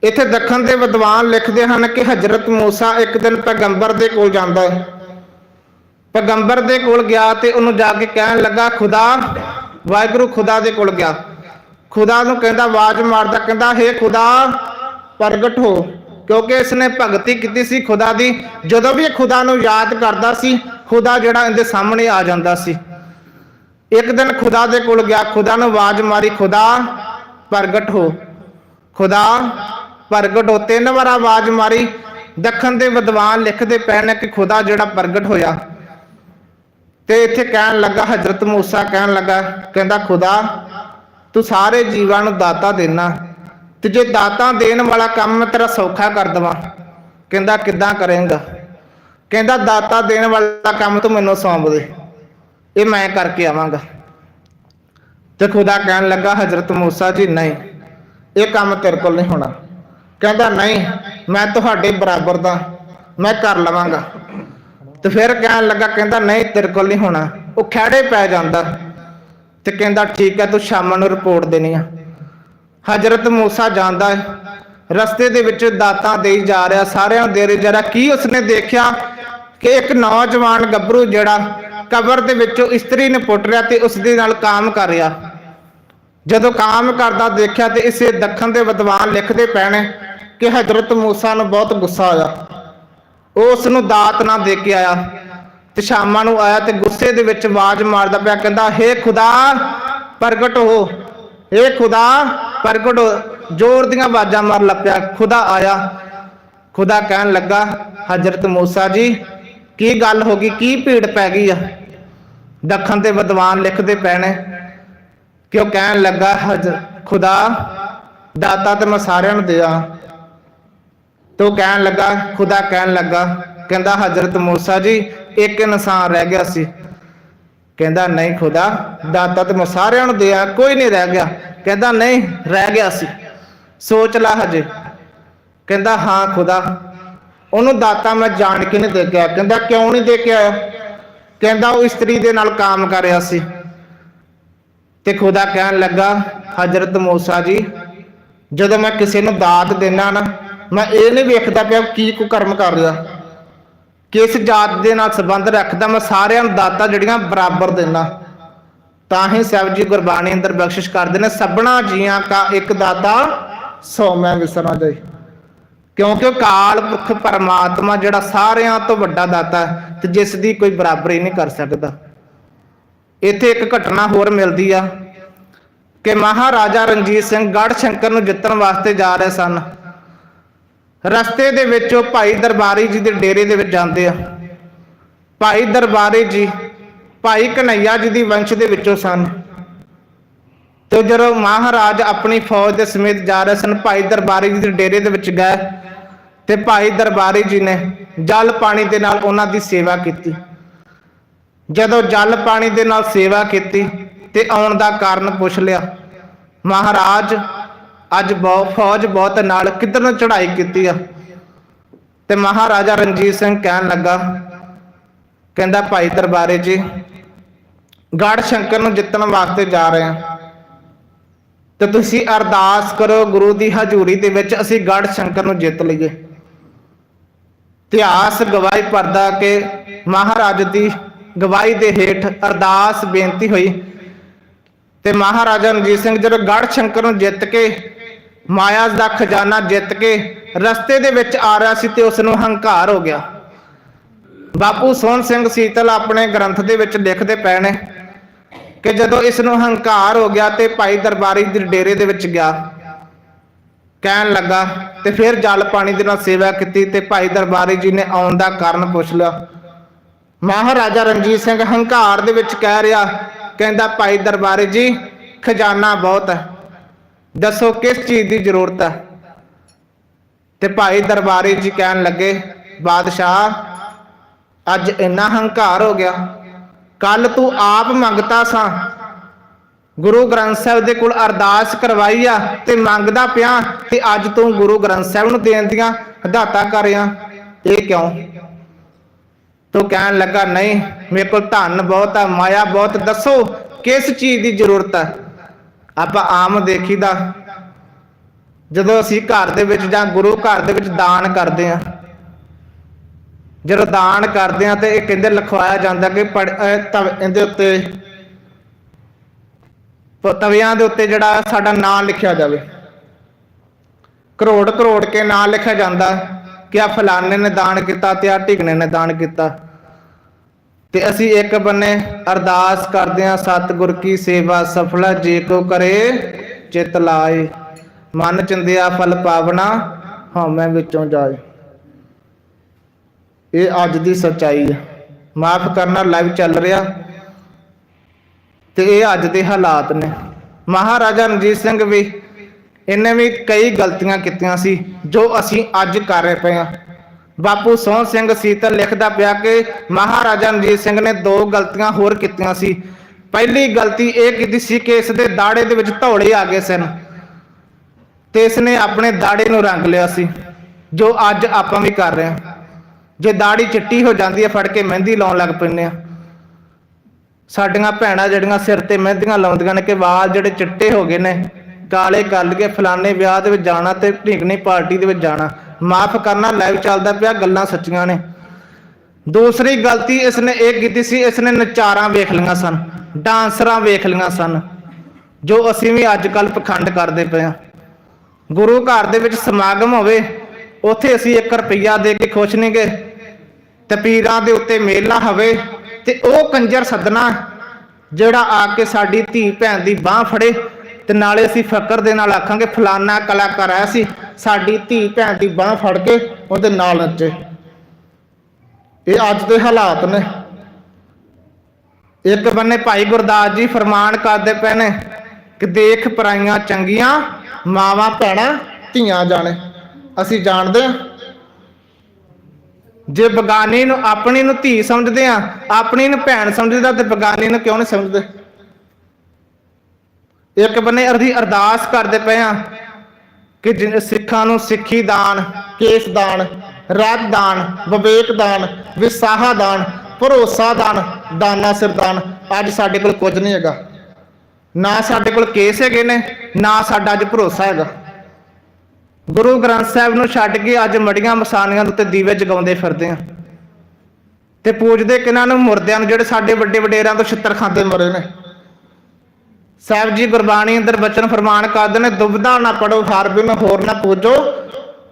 ਇੱਥੇ ਦੱਖਣ ਦੇ ਵਿਦਵਾਨ ਲਿਖਦੇ ਹਨ ਕਿ ਹਜ਼ਰਤ ਮੂਸਾ ਇੱਕ ਦਿਨ ਪੈਗੰਬਰ ਦੇ ਕੋਲ ਜਾਂਦਾ ਹੈ। ਪੈਗੰਬਰ ਦੇ ਕੋਲ ਗਿਆ ਤੇ ਉਹਨੂੰ ਜਾ ਕੇ ਕਹਿਣ ਲੱਗਾ, ਖੁਦਾ, ਵਾਹਿਗੁਰੂ ਖੁਦਾ ਦੇ ਕੋਲ ਗਿਆ। ਖੁਦਾ ਨੂੰ ਕਹਿੰਦਾ, ਆਵਾਜ਼ ਮਾਰਦਾ, ਕਹਿੰਦਾ, ਹੇ ਖੁਦਾ, ਪ੍ਰਗਟ ਹੋ। ਕਿਉਂਕਿ ਇਸਨੇ ਭਗਤੀ ਕੀਤੀ ਸੀ ਖੁਦਾ ਦੀ। ਜਦੋਂ ਵੀ ਖੁਦਾ ਨੂੰ ਯਾਦ ਕਰਦਾ ਸੀ ਖੁਦਾ ਜਿਹੜਾ ਇਹਦੇ ਸਾਹਮਣੇ ਆ ਜਾਂਦਾ ਸੀ। ਇੱਕ ਦਿਨ ਖੁਦਾ ਦੇ ਕੋਲ ਗਿਆ, ਖੁਦਾ ਨੂੰ ਆਵਾਜ਼ ਮਾਰੀ, ਖੁਦਾ, ਪ੍ਰਗਟ ਹੋ। ਖੁਦਾ, ਪ੍ਰਗਟ ਹੋ। ਤਿੰਨ ਵਾਰ ਆਵਾਜ਼ ਮਾਰੀ। ਦੱਖਣ ਦੇ ਵਿਦਵਾਨ ਲਿਖਦੇ ਪੈਣ ਕਿ ਖੁਦਾ ਜਿਹੜਾ ਪ੍ਰਗਟ ਹੋਇਆ। ਤੇ ਇੱਥੇ ਕਹਿਣ ਲੱਗਾ, ਹਜ਼ਰਤ ਮੂਸਾ ਕਹਿਣ ਲੱਗਾ, ਕਹਿੰਦਾ, ਖੁਦਾ, ਤੂੰ ਸਾਰੇ ਜੀਵਾਂ ਨੂੰ ਦਾਤਾ ਦੇਣਾ। ਤੇ ਜੇ ਦਾਤਾ ਦੇਣ ਵਾਲਾ ਕੰਮ ਮੈਂ ਤੇਰਾ ਸੌਖਾ ਕਰ ਦਵਾਂ। ਕਹਿੰਦਾ, ਕਿੱਦਾਂ ਕਰੇਂਗਾ? ਕਹਿੰਦਾ ਦਾਤਾ ਦੇਣ ਵਾਲਾ ਕੰਮ ਤੂੰ ਮੈਨੂੰ ਸੌਂਪ ਦੇ। ਇਹ ਮੈਂ ਕਰਕੇ ਆਵਾਂਗਾ। ਤੇ ਖੁਦਾ ਕਹਿਣ ਲੱਗਾ, ਹਜ਼ਰਤ ਮੂਸਾ ਜੀ, ਨਹੀਂ, ਇਹ ਕੰਮ ਤੇਰੇ ਕੋਲ ਨਹੀਂ ਹੋਣਾ। ਕਹਿੰਦਾ, ਨਹੀਂ, ਮੈਂ ਤੁਹਾਡੇ ਬਰਾਬਰ ਦਾ, ਮੈਂ ਕਰ ਲਵਾਂਗਾ। ਤੇ ਫਿਰ ਕਹਿਣ ਲੱਗਾ, ਕਹਿੰਦਾ, ਨਹੀਂ, ਤੇਰੇ ਕੋਲ ਨਹੀਂ ਹੋਣਾ। ਉਹ ਖੜੇ ਪੈ ਜਾਂਦਾ। ਤੇ ਕਹਿੰਦਾ, ਠੀਕ ਹੈ, ਤੂੰ ਸ਼ਾਮ ਨੂੰ ਰਿਪੋਰਟ ਦੇਣੀ ਆ। ਹਜ਼ਰਤ ਮੂਸਾ ਜਾਂਦਾ ਹੈ। ਰਸਤੇ ਦੇ ਵਿੱਚ ਦਾਤਾਂ ਦੇਈ ਜਾ ਰਿਹਾ। ਸਾਰਿਆਂ ਨੂੰ ਦੇ ਰਿਹਾ। ਕੀ ਉਸਨੇ ਦੇਖਿਆ? ਕਿ ਇੱਕ ਨੌਜਵਾਨ ਗੱਭਰੂ ਜਿਹੜਾ ਕਬਰ ਦੇ ਵਿੱਚੋਂ ਇਸਤਰੀ ਨੂੰ ਪੁੱਟ ਰਿਹਾ ਤੇ ਉਸ ਦੇ ਨਾਲ ਕਾਮ ਕਰ ਰਿਹਾ। ਜਦੋਂ ਕਾਮ ਕਰਦਾ ਦੇਖਿਆ ਤੇ ਇਸੇ ਦੱਖਣ ਦੇ ਵਿਦਵਾਨ ਲਿਖਦੇ ਪੈਣੇ ਕਿ ਹਜ਼ਰਤ ਮੂਸਾ ਨੂੰ ਬਹੁਤ ਗੁੱਸਾ ਆਇਆ। ਉਹ ਉਸ ਨੂੰ ਦਾਤ ਨਾ ਦੇ ਕੇ ਆਇਆ। ਤੇ ਸ਼ਾਮਾਂ ਨੂੰ ਆਇਆ ਤੇ ਗੁੱਸੇ ਦੇ ਵਿੱਚ ਆਵਾਜ਼ ਮਾਰਦਾ ਪਿਆ, ਕਹਿੰਦਾ, ਹੇ ਖੁਦਾ, ਪ੍ਰਗਟ ਹੋ। ਹੇ ਖੁਦਾ, ਪ੍ਰਗਟ ਹੋ। ਜ਼ੋਰ ਦੀਆਂ ਆਵਾਜ਼ਾਂ ਮਾਰ ਲੱਪਿਆ ਖੁਦਾ ਆਇਆ। ਖੁਦਾ ਕਹਿਣ ਲੱਗਾ, ਹਜ਼ਰਤ ਮੂਸਾ ਜੀ ਕੀ ਗੱਲ ਹੋ ਗਈ? ਕੀ ਭੀੜ ਪੈ ਗਈ ਆ? ਦੱਖਣ ਤੇ ਵਿਦਵਾਨ ਲਿਖਦੇ ਪੈਣੇ ਕਿ ਉਹ ਕਹਿਣ ਲੱਗਾ ਹਜ ਖੁਦਾ ਦਾਤਾ ਤੇ ਮੈਂ ਸਾਰਿਆਂ ਨੂੰ ਦਿਆਂ। ਤੋ ਕਹਿਣ ਲੱਗਾ, ਖੁਦਾ ਕਹਿਣ ਲੱਗਾ, ਕਹਿੰਦਾ, ਹਜ਼ਰਤ ਮੂਸਾ ਜੀ, ਇੱਕ ਇਨਸਾਨ ਰਹਿ ਗਿਆ ਸੀ। ਕਹਿੰਦਾ, ਨਹੀਂ ਖੁਦਾ, ਦਾਤਾ ਤੇ ਮੈਂ ਸਾਰਿਆਂ ਨੂੰ ਦਿਆ, ਕੋਈ ਨਹੀਂ ਰਹਿ ਗਿਆ। ਕਹਿੰਦਾ, ਨਹੀਂ, ਰਹਿ ਗਿਆ ਸੀ। ਸੋਚ ਲਾ ਹਜੇ। ਕਹਿੰਦਾ, ਹਾਂ ਖੁਦਾ ਉਹਨੂੰ ਦਾਤਾ ਮੈਂ ਜਾਣ ਕੇ ਨਹੀਂ ਦੇ ਕੇ ਆਇਆ ਕਹਿੰਦਾ, ਕਿਉਂ ਨਹੀਂ ਦੇ ਕੇ ਆਇਆ ਕਹਿੰਦਾ, ਉਹ ਇਸਤਰੀ ਦੇ ਨਾਲ ਕੰਮ ਕਰ ਰਿਹਾ ਸੀ। ਤੇ ਖੁਦਾ ਕਹਿਣ ਲੱਗਾ, ਹਜ਼ਰਤ ਮੂਸਾ ਜੀ, ਜਦੋਂ ਮੈਂ ਕਿਸੇ ਨੂੰ ਦਾਤ ਦੇਣਾ ਨਾ, ਮੈਂ ਇਹ ਨਹੀਂ ਵੇਖਦਾ ਪਿਆ ਕੀ ਕੋ ਕਰਮ ਕਰ ਰਿਹਾ। ਕਿਸ ਜਾਤ ਦੇ ਨਾਲ ਸੰਬੰਧ ਰੱਖਦਾ, ਮੈਂ ਸਾਰਿਆਂ ਨੂੰ ਦਾਤਾ ਜਿਹੜੀਆਂ ਬਰਾਬਰ ਦੇਣਾ ਤਾਂ ਹੀ ਸਾਹਿਬ ਜੀ ਗੁਰਬਾਣੀ ਅੰਦਰ ਬਖਸ਼ਿਸ਼ ਕਰਦੇ ਨੇ, ਸਭਨਾ ਜੀਆਂ ਕਾ ਇੱਕ ਦਾਤਾ ਸੋ ਮੈਂ ਵਿਸਰਨਾ ਜਾਈ। ਕਿਉਂਕਿ ਉਹ ਕਾਲ ਪੁਰਖ ਪਰਮਾਤਮਾ ਜਿਹੜਾ ਸਾਰਿਆਂ ਤੋਂ ਵੱਡਾ ਦਾਤਾ ਹੈ ਤੇ ਜਿਸ ਦੀ ਕੋਈ ਬਰਾਬਰੀ ਨਹੀਂ ਕਰ ਸਕਦਾ। ਇੱਥੇ ਇੱਕ ਘਟਨਾ ਹੋਰ ਮਿਲਦੀ ਆ ਕਿ ਮਹਾਰਾਜਾ ਰਣਜੀਤ ਸਿੰਘ ਗੜ ਸ਼ੰਕਰ ਨੂੰ ਜਿੱਤਣ ਵਾਸਤੇ ਜਾ ਰਹੇ ਸਨ। ਰਸਤੇ ਦੇ ਵਿੱਚ ਉਹ ਭਾਈ ਦਰਬਾਰੀ ਜੀ ਦੇ ਡੇਰੇ ਦੇ ਵਿੱਚ ਜਾਂਦੇ ਆ। ਭਾਈ ਦਰਬਾਰੀ ਜੀ, ਭਾਈ ਕਨਈਆ ਜੀ ਦੀ ਵੰਸ਼ ਦੇ ਵਿੱਚੋਂ ਸਨ। ਤੇ ਜਦੋਂ ਮਹਾਰਾਜ ਆਪਣੀ ਫੌਜ ਦੇ ਸਮੇਤ ਜਾ ਰਹੇ ਸਨ, ਭਾਈ ਦਰਬਾਰੀ ਜੀ ਦੇ ਡੇਰੇ ਦੇ ਵਿੱਚ ਗਏ ਤੇ ਭਾਈ ਦਰਬਾਰੀ ਜੀ ਨੇ ਜਲ ਪਾਣੀ ਦੇ ਨਾਲ ਉਹਨਾਂ ਦੀ ਸੇਵਾ ਕੀਤੀ। ਜਦੋਂ ਜਲ ਪਾਣੀ ਦੇ ਨਾਲ ਸੇਵਾ ਕੀਤੀ ਤੇ ਆਉਣ ਦਾ ਕਾਰਨ ਪੁੱਛ ਲਿਆ, ਮਹਾਰਾਜ, ਅੱਜ ਬਹੁਤ ਫੌਜ ਬਹੁਤ ਨਾਲ ਕਿੱਧਰ ਨੂੰ ਚੜ੍ਹਾਈ ਕੀਤੀ ਆ? ਤੇ ਮਹਾਰਾਜਾ ਰਣਜੀਤ ਸਿੰਘ ਕਹਿਣ ਲੱਗਾ, ਕਹਿੰਦਾ ਭਾਈ ਦਰਬਾਰੇ ਜੀ ਗੜ ਸ਼ੰਕਰ ਨੂੰ ਜਿੱਤਣ ਵਾਸਤੇ ਜਾ ਰਹੇ ਹਾਂ। ਤੇ ਤੁਸੀਂ ਅਰਦਾਸ ਕਰੋ ਗੁਰੂ ਦੀ ਹਜ਼ੂਰੀ ਦੇ ਵਿੱਚ ਅਸੀਂ ਗੜ ਸ਼ੰਕਰ ਨੂੰ ਜਿੱਤ ਲਈਏ। ਇਤਿਹਾਸ ਗਵਾਹੀ ਭਰਦਾ ਕਿ ਮਹਾਰਾਜ ਦੀ ਗਵਾਹੀ ਦੇ ਹੇਠ ਅਰਦਾਸ ਬੇਨਤੀ ਹੋਈ ਤੇ ਮਹਾਰਾਜਾ ਰਣਜੀਤ ਸਿੰਘ ਜਦੋਂ ਗੜ ਸ਼ੰਕਰ ਨੂੰ ਜਿੱਤ ਕੇ ਮਾਇਆ ਦਾ ਖਜ਼ਾਨਾ ਜਿੱਤ ਕੇ ਰਸਤੇ ਦੇ ਵਿੱਚ ਆ ਰਿਹਾ ਸੀ ਤੇ ਉਸ ਨੂੰ ਹੰਕਾਰ ਹੋ ਗਿਆ। ਬਾਪੂ ਸੋਹਣ ਸਿੰਘ ਸੀਤਲ ਆਪਣੇ ਗ੍ਰੰਥ ਦੇ ਵਿੱਚ ਲਿਖਦੇ ਪਏ ਨੇ ਕਿ ਜਦੋਂ ਇਸ ਨੂੰ ਹੰਕਾਰ ਹੋ ਗਿਆ ਤੇ ਭਾਈ ਦਰਬਾਰੀ ਦੇ ਡੇਰੇ ਦੇ ਵਿੱਚ ਗਿਆ ਕਹਿਣ ਲੱਗਾ ਤੇ ਫਿਰ ਜਲ ਪਾਣੀ ਦੇ ਨਾਲ ਸੇਵਾ ਕੀਤੀ ਤੇ ਭਾਈ ਦਰਬਾਰੀ ਜੀ ਨੇ ਆਉਣ ਦਾ ਕਾਰਨ ਪੁੱਛ ਲਿਆ। ਮਹਾਰਾਜਾ ਰਣਜੀਤ ਸਿੰਘ ਹੰਕਾਰ ਦੇ ਵਿੱਚ ਕਹਿ ਰਿਹਾ, ਕਹਿੰਦਾ, ਭਾਈ ਦਰਬਾਰੀ ਜੀ, ਖਜ਼ਾਨਾ ਬਹੁਤ ਹੈ। ਦੱਸੋ ਕਿਸ ਚੀਜ਼ ਦੀ ਜ਼ਰੂਰਤ ਹੈ? ਤੇ ਭਾਈ ਦਰਬਾਰੀ ਜੀ ਕਹਿਣ ਲੱਗੇ, ਬਾਦਸ਼ਾਹ, ਅੱਜ ਇੰਨਾ ਹੰਕਾਰ ਹੋ ਗਿਆ। ਕੱਲ ਤੂੰ ਆਪ ਮੰਗਤਾ ਸਾਂ ਗੁਰੂ ਗ੍ਰੰਥ ਸਾਹਿਬ ਦੇ ਕੋਲ ਅਰਦਾਸ ਕਰਵਾਈ ਆ ਤੇ ਮੰਗਦਾ ਪਿਆ ਤੇ ਅੱਜ ਤੂੰ ਗੁਰੂ ਗ੍ਰੰਥ ਸਾਹਿਬ ਨੂੰ ਦੇਣ ਦੀਆਂ ਹਦਾਇਤਾਂ ਕਰ ਰਿਹਾ। ਇਹ ਕਿਉਂ? ਤੂੰ ਕਹਿਣ ਲੱਗਾ, ਨਹੀਂ, ਮੇਰੇ ਕੋਲ ਧਨ ਬਹੁਤ ਆ, ਮਾਇਆ ਬਹੁਤ, ਦੱਸੋ ਕਿਸ ਚੀਜ਼ ਦੀ ਜ਼ਰੂਰਤ ਹੈ ਆਪਾਂ ਆਮ ਦੇਖੀਦਾ, ਜਦੋਂ ਅਸੀਂ ਘਰ ਦੇ ਵਿੱਚ ਜਾਂ ਗੁਰੂ ਘਰ ਦੇ ਵਿੱਚ ਦਾਨ ਕਰਦੇ ਆ ਜਦੋਂ ਦਾਨ ਕਰਦੇ ਆ ਤੇ ਇਹ ਕਹਿੰਦੇ ਲਿਖਵਾਇਆ ਜਾਂਦਾ ਕਿ ਪੜ- ਇਹਦੇ ਉੱਤੇ ਤਵਿਆਂ ਦੇ ਉੱਤੇ ਜਿਹੜਾ ਸਾਡਾ ਨਾਮ ਲਿਖਿਆ ਜਾਵੇ। ਕਰੋੜ ਕਰੋੜ ਕੇ ਨਾਮ ਲਿਖਿਆ ਜਾਂਦਾ ਕਿ ਆ ਫਲਾਣੇ ਨੇ ਦਾਨ ਕੀਤਾ ਤੇ ਆ ਢਿਕਣੇ ਨੇ ਦਾਨ ਕੀਤਾ। ਤੇ ਅਸੀਂ ਇੱਕ ਬੰਨੇ ਅਰਦਾਸ ਕਰਦੇ ਆ ਸਤਿਗੁਰ ਕੀ ਸੇਵਾ ਸਫਲਾ ਜੇ ਕੋ ਕਰੇ, ਚਿਤ ਲਾਏ। ਮਨ ਚੰਦਿਆ ਫਲ ਪਾਵਨਾ ਹਉਮੈ ਵਿੱਚੋਂ ਜਾਏ। ਇਹ ਅੱਜ ਦੀ ਸੱਚਾਈ ਹੈ। ਮਾਫ ਕਰਨਾ ਲਾਈਵ ਚੱਲ ਰਿਹਾ। ਤੇ ਇਹ ਅੱਜ ਦੇ ਹਾਲਾਤ ਨੇ। ਮਹਾਰਾਜਾ ਰਣਜੀਤ ਸਿੰਘ ਵੀ ਇਹਨੇ ਵੀ ਕਈ ਗਲਤੀਆਂ ਕੀਤੀਆਂ ਸੀ, ਜੋ ਅਸੀਂ ਅੱਜ ਕਰ ਰਹੇ ਪਏ ਹਾਂ। ਬਾਪੂ ਸੋਹਣ ਸਿੰਘ ਸੀਤਲ ਲਿਖਦਾ ਪਿਆ ਕਿ ਮਹਾਰਾਜਾ ਰਣਜੀਤ ਸਿੰਘ ਨੇ ਦੋ ਗਲਤੀਆਂ ਹੋਰ ਕੀਤੀਆਂ ਸੀ। ਪਹਿਲੀ ਗਲਤੀ ਇਹ ਕੀਤੀ ਸੀ ਕਿ ਇਸ ਦੇ ਦਾੜੇ ਦੇ ਵਿੱਚ ਧੌਲੇ ਆ ਗਏ ਸਨ ਤੇ ਇਸ ਨੇ ਆਪਣੇ ਦਾੜੇ ਨੂੰ ਰੰਗ ਲਿਆ ਸੀ, ਜੋ ਅੱਜ ਆਪਾਂ ਵੀ ਕਰ ਰਹੇ ਹਾਂ। ਜੇ ਦਾੜੀ ਚਿੱਟੀ ਹੋ ਜਾਂਦੀ ਹੈ, ਫੜ ਕੇ ਮਹਿੰਦੀ ਲਾਉਣ ਲੱਗ ਪੈਂਦੇ ਆ ਸਾਡੀਆਂ ਭੈਣਾਂ ਜਿਹੜੀਆਂ ਸਿਰ ਤੇ ਮਹਿੰਦੀਆਂ ਲਾਉਂਦੀਆਂ ਨੇ ਕਿ ਵਾਲ ਜਿਹੜੇ ਚਿੱਟੇ ਹੋ ਗਏ ਨੇ ਕਾਲੇ ਕਰ ਲਈਏ ਫਲਾਣੇ ਵਿਆਹ ਦੇ ਵਿੱਚ ਜਾਣਾ ਤੇ ਢਿੰਕਣੀ ਪਾਰਟੀ ਦੇ ਵਿੱਚ ਜਾਣਾ। ਮਾਫ ਕਰਨਾ ਲਾਈਵ ਚੱਲਦਾ ਪਿਆ, ਗੱਲਾਂ ਸੱਚੀਆਂ ਨੇ। ਦੂਸਰੀ ਗਲਤੀ ਇਸਨੇ ਇਹ ਕੀਤੀ ਸੀ, ਇਸਨੇ ਨਚਾਰਾਂ ਵੇਖ ਲਈਆਂ ਸਨ, ਡਾਂਸਰਾਂ ਵੇਖ ਲਈਆਂ ਸਨ, ਜੋ ਅਸੀਂ ਵੀ ਅੱਜ ਕੱਲ ਪਖੰਡ ਕਰਦੇ ਪਏ ਹਾਂ। ਗੁਰੂ ਘਰ ਦੇ ਵਿੱਚ ਸਮਾਗਮ ਹੋਵੇ, ਉੱਥੇ ਅਸੀਂ 1 ਰੁਪਈਆ ਦੇ ਕੇ ਖੁਸ਼ ਨਹੀਂ ਗਏ ਤੇ ਪੀਰਾਂ ਦੇ ਉੱਤੇ ਮੇਲਾ ਹੋਵੇ ਤੇ ਉਹ ਕੰਜਰ ਸੱਦਣਾ ਜਿਹੜਾ ਆ ਕੇ ਸਾਡੀ ਧੀ ਭੈਣ ਦੀ ਬਾਹ ਫੜੇ ਤੇ ਨਾਲੇ ਅਸੀਂ ਫਕਰ ਦੇ ਨਾਲ ਆਖਾਂਗੇ, ਫਲਾਨਾ ਕਲਾਕਾਰ ਆਇਆ ਸੀ, ਸਾਡੀ ਧੀ ਭੈਣ ਦੀ ਬਾਹ ਫੜ ਕੇ ਉਹਦੇ ਨਾਲ ਨੱਚੇ। ਇਹ ਅੱਜ ਦੇ ਹਾਲਾਤ ਨੇ। ਇੱਕ ਬੰਨੇ ਭਾਈ ਗੁਰਦਾਸ ਜੀ ਫਰਮਾਨ ਕਰਦੇ ਪਏ ਨੇ ਕਿ ਦੇਖ ਪਰਾਈਆਂ ਚੰਗੀਆਂ, ਮਾਵਾਂ, ਭੈਣਾਂ, ਧੀਆਂ ਜਾਣੇ। ਅਸੀਂ ਜਾਣਦੇ ਹਾਂ ਜੇ ਬਗਾਨੀ ਨੂੰ ਆਪਣੀ ਨੂੰ ਧੀ ਸਮਝਦੇ ਆ, ਆਪਣੀ ਨੂੰ ਭੈਣ ਸਮਝਦਾ ਤੇ ਬਗਾਨੀ ਨੂੰ ਕਿਉਂ ਨਹੀਂ ਸਮਝਦੇ? ਇੱਕ ਬੰਨੇ ਅਰਦੀ ਅਰਦਾਸ ਕਰਦੇ ਪਏ ਆ ਕਿ ਜਿਨ ਸਿੱਖਾਂ ਨੂੰ ਸਿੱਖੀ ਦਾਨ, ਕੇਸ ਦਾਨ ਰਾਤ ਦਾਨ, ਵਿਵੇਕ ਦਾਨ, ਵਿਸਾਹਾ ਦਾਨ, ਭਰੋਸਾ ਦਾਨ, ਦਾਨਾ ਸਿਰ ਦਾਨ, ਅੱਜ ਸਾਡੇ ਕੋਲ ਕੁਝ ਨਹੀਂ ਹੈਗਾ। ਨਾ ਸਾਡੇ ਕੋਲ ਕੇਸ ਹੈਗੇ ਨੇ, ਨਾ ਸਾਡਾ ਅੱਜ ਭਰੋਸਾ ਹੈਗਾ। ਗੁਰੂ ਗ੍ਰੰਥ ਸਾਹਿਬ ਨੂੰ ਛੱਡ ਕੇ ਅੱਜ ਮੜੀਆਂ ਮਸਾਨੀਆਂ ਦੇ ਉੱਤੇ ਦੀਵੇ ਜਗਾਉਂਦੇ ਫਿਰਦੇ ਆ। ਤੇ ਪੂਜਦੇ ਕਿਨਾਂ ਨੂੰ? ਮੁਰਦਿਆਂ ਨੂੰ, ਜਿਹੜੇ ਸਾਡੇ ਵੱਡੇ ਵਡੇਰਿਆਂ ਤੋਂ ਛਿੱਤਰ ਖਾਂਦੇ ਮਰੇ ਨੇ। ਸਾਹਿਬ ਜੀ ਗੁਰਬਾਣੀ ਅੰਦਰ ਬਚਨ ਫਰਮਾਨ ਕਰਦੇ ਨੇ ਦੁਬਦਾ ਨਾ ਪੜੋ ਹਰ ਬਿਨ ਹੋਰ ਨਾ ਪੂਜੋ,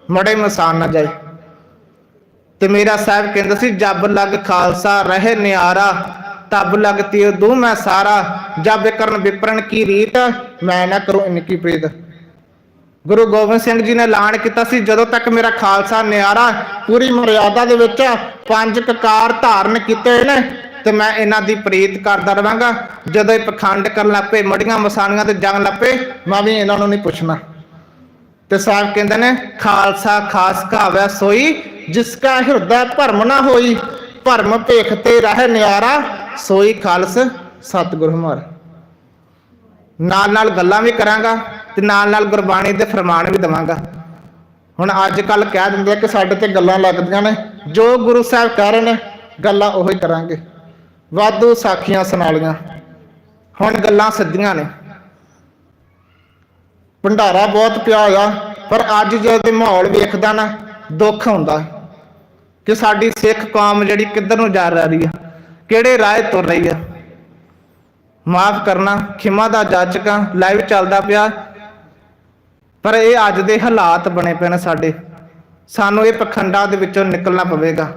ਮੜੇ ਮਸਾਨ ਨਾ ਜਾਏ। ਤੇ ਮੇਰਾ ਸਾਹਿਬ ਕਹਿੰਦਾ ਸੀ, ਜਬ ਲਗ ਖਾਲਸਾ ਰਹੇ ਨਿਆਰਾ, ਤਬ ਲਗਤੀ ਦੂ ਮੈਂ ਸਾਰਾ, ਜਬ ਕਰਨ ਵਿਪਰਨ ਕੀ ਰੀਤ, ਮੈਂ ਨਾ ਕਰੂੰ ਇਨਕੀ ਪ੍ਰੀਤ। ਗੁਰੂ ਗੋਬਿੰਦ ਸਿੰਘ ਜੀ ਨੇ ਐਲਾਨ ਕੀਤਾ ਸੀ, ਜਦੋਂ ਤੱਕ ਮੇਰਾ ਖਾਲਸਾ ਨਿਆਰਾ ਪੂਰੀ ਮਰਿਆਦਾ ਦੇ ਵਿੱਚ ਪੰਜ ਕਕਾਰ ਧਾਰਨ ਕੀਤੇ ਨੇ, ਤੇ ਮੈਂ ਇਹਨਾਂ ਦੀ ਪ੍ਰੀਤ ਕਰਦਾ ਰਵਾਂਗਾ। ਜਦੋਂ ਇਹ ਪਖੰਡ ਕਰਨ ਲੱਪੇ ਮੜੀਆਂ ਮਸਾਨੀਆਂ ਤੇ ਜੰਗ ਲੱਪੇ ਮੈਂ ਵੀ ਇਹਨਾਂ ਨੂੰ ਨਹੀਂ ਪੁੱਛਣਾ। ਤੇ ਸਾਹਿਬ ਕਹਿੰਦੇ ਨੇ, ਖਾਲਸਾ ਖਾਸ ਕਾਵੈ ਸੋਈ, ਜਿਸ ਕਾ ਹਿਰਦਾ ਭਰਮ ਨਾ ਹੋਈ, ਭਰਮ ਭੇਖ ਤੇ ਰਹਿ ਨਿਆਰਾ, ਸੋਈ ਖਾਲਸ ਸਤਿਗੁਰ ਹਮਾਰਾ। ਨਾਲ ਨਾਲ ਗੱਲਾਂ ਵੀ ਕਰਾਂਗਾ। ਤੇ ਨਾਲ ਨਾਲ ਗੁਰਬਾਣੀ ਦੇ ਫਰਮਾਨ ਵੀ ਦਵਾਂਗਾ। ਹੁਣ ਅੱਜ ਕੱਲ ਕਹਿ ਦਿੰਦੇ ਆ ਕਿ ਸਾਡੇ ਤੇ ਗੱਲਾਂ ਲੱਗਦੀਆਂ ਨੇ। ਜੋ ਗੁਰੂ ਸਾਹਿਬ ਕਹਿ ਰਹੇ ਨੇ, ਗੱਲਾਂ ਉਹੀ ਕਰਾਂਗੇ। ਵਾਧੂ ਸਾਖੀਆਂ ਸੁਣਾ ਲੀਆਂ ਹੁਣ ਗੱਲਾਂ ਸਿੱਧੀਆਂ ਨੇ। ਭੰਡਾਰਾ ਬਹੁਤ ਪਿਆ ਹੋਇਆ ਪਰ ਅੱਜ ਜਦੋਂ ਮਾਹੌਲ ਵੇਖਦਾ ਨਾ, ਦੁੱਖ ਹੁੰਦਾ। ਕਿ ਸਾਡੀ ਸਿੱਖ ਕੌਮ ਜਿਹੜੀ ਕਿੱਧਰ ਨੂੰ ਜਾ ਰਹੀ ਆ, ਕਿਹੜੇ ਰਾਹ ਤੁਰ ਰਹੀ ਆ। ਮਾਫ ਕਰਨਾ, ਖਿਮਾ ਦਾ ਜਾਚਕਾਂ ਲਾਈਵ ਚੱਲਦਾ ਪਿਆ। ਪਰ ਇਹ ਅੱਜ ਦੇ ਹਾਲਾਤ ਬਣੇ ਪਏ ਨੇ ਸਾਡੇ। ਸਾਨੂੰ ਇਹ ਪਖੰਡਾਂ ਦੇ ਵਿੱਚੋਂ ਨਿਕਲਣਾ ਪਵੇਗਾ।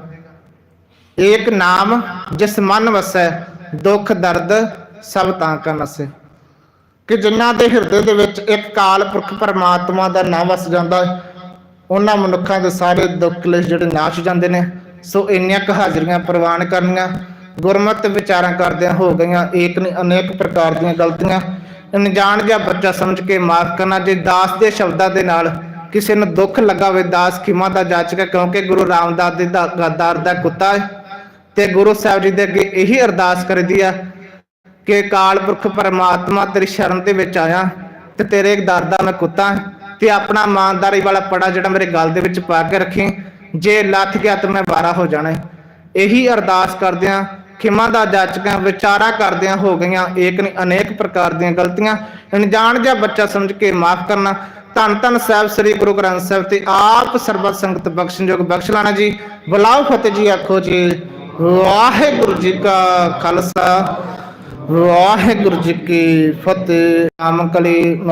ਏਕ ਨਾਮ ਜਿਸ ਮਨ ਵਸੈ, ਦੁੱਖ ਦਰਦ ਸਭ ਤਾਂ ਕਾ ਨਸੇ। ਕਿ ਜਿਨ੍ਹਾਂ ਦੇ ਹਿਰਦੇ ਦੇ ਵਿੱਚ ਇੱਕ ਕਾਲ ਪੁਰਖ ਪਰਮਾਤਮਾ ਦਾ ਨਾਮ ਵਸ ਜਾਂਦਾ ਹੈ, ਉਹਨਾਂ ਮਨੁੱਖਾਂ ਦੇ ਸਾਰੇ ਦੁੱਖ ਕਲੇਸ਼ ਜਿਹੜੇ ਨਾਸ਼ ਜਾਂਦੇ ਨੇ, ਸੋ ਇੰਨੀਆਂ ਕੁ ਹਾਜ਼ਰੀਆਂ ਪ੍ਰਵਾਨ ਕਰਨੀਆਂ। ਗੁਰਮਤਿ ਵਿਚਾਰਾਂ ਕਰਦਿਆਂ ਹੋ ਗਈਆਂ, ਏਕ ਨੇ ਅਨੇਕ ਪ੍ਰਕਾਰ ਦੀਆਂ ਗਲਤੀਆਂ। ਅਣਜਾਣ ਜਿਹਾ ਬੱਚਾ ਸਮਝ ਕੇ ਮਾਫ ਕਰਨਾ, ਜੇ ਦਾਸ ਦੇ ਸ਼ਬਦਾਂ ਦੇ ਨਾਲ ਕਿਸੇ ਨੂੰ ਦੁੱਖ ਲੱਗਾ ਹੋਵੇ ਦਾਸ ਖਿਮਾ ਦਾ ਜਾਚਕ ਕਿਉਂਕਿ ਗੁਰੂ ਰਾਮਦਾਸ ਦੇ ਦਾ- ਗਾਦਾਰ ਦਾ ਕੁੱਤਾ ਹੈ ਤੇ ਗੁਰੂ ਸਾਹਿਬ ਜੀ ਦੇ ਅੱਗੇ ਇਹੀ ਅਰਦਾਸ ਕਰਦੀ ਆ ਕਿ ਕਾਲ ਪੁਰਖ ਪਰਮਾਤਮਾ ਤੇਰੀ ਸ਼ਰਨ ਦੇ ਵਿੱਚ ਆਇਆ ਤੇ ਤੇਰੇ ਦਰ ਦਾ ਮੈਂ ਕੁੱਤਾ ਤੇ ਆਪਣਾ ਇਮਾਨਦਾਰੀ ਵਾਲਾ ਪੜਾ ਜਿਹੜਾ ਮੇਰੇ ਗਲ ਦੇ ਵਿੱਚ ਪਾ ਕੇ ਰੱਖੀ, ਜੇ ਲੱਥ ਗਿਆ ਤਾਂ ਮੈਂ ਵਾਰਾ ਹੋ ਜਾਣਾ ਇਹੀ ਅਰਦਾਸ ਕਰਦਿਆਂ ਖਿਮਾ ਦਾ ਜਾਚਕਾਂ ਵਿਚਾਰਾ ਕਰਦਿਆਂ ਹੋ ਗਈਆਂ, ਏਕ ਨਹੀਂ ਅਨੇਕ ਪ੍ਰਕਾਰ ਦੀਆਂ ਗਲਤੀਆਂ। ਅਣਜਾਣ ਜਿਹਾ ਬੱਚਾ ਸਮਝ ਕੇ ਮਾਫ ਕਰਨਾ। ਧੰਨ ਧੰਨ ਸਾਹਿਬ ਸ੍ਰੀ ਗੁਰੂ ਗ੍ਰੰਥ ਸਾਹਿਬ ਤੇ ਆਪ ਸਰਬਤ ਸੰਗਤ ਬਖਸ਼ਣਯੋਗ ਬਖਸ਼ ਲਾਣਾ ਜੀ। ਬੁਲਾਓ ਫਤਿਹ ਜੀ, ਆਖੋ ਜੀ। ਵਾਹਿਗੁਰੂ ਜੀ ਕਾ ਖਾਲਸਾ। ਵਾਹਿਗੁਰੂ ਜੀ ਕੀ ਫਤਿਹ। ਨਾਮ ਕਲੀ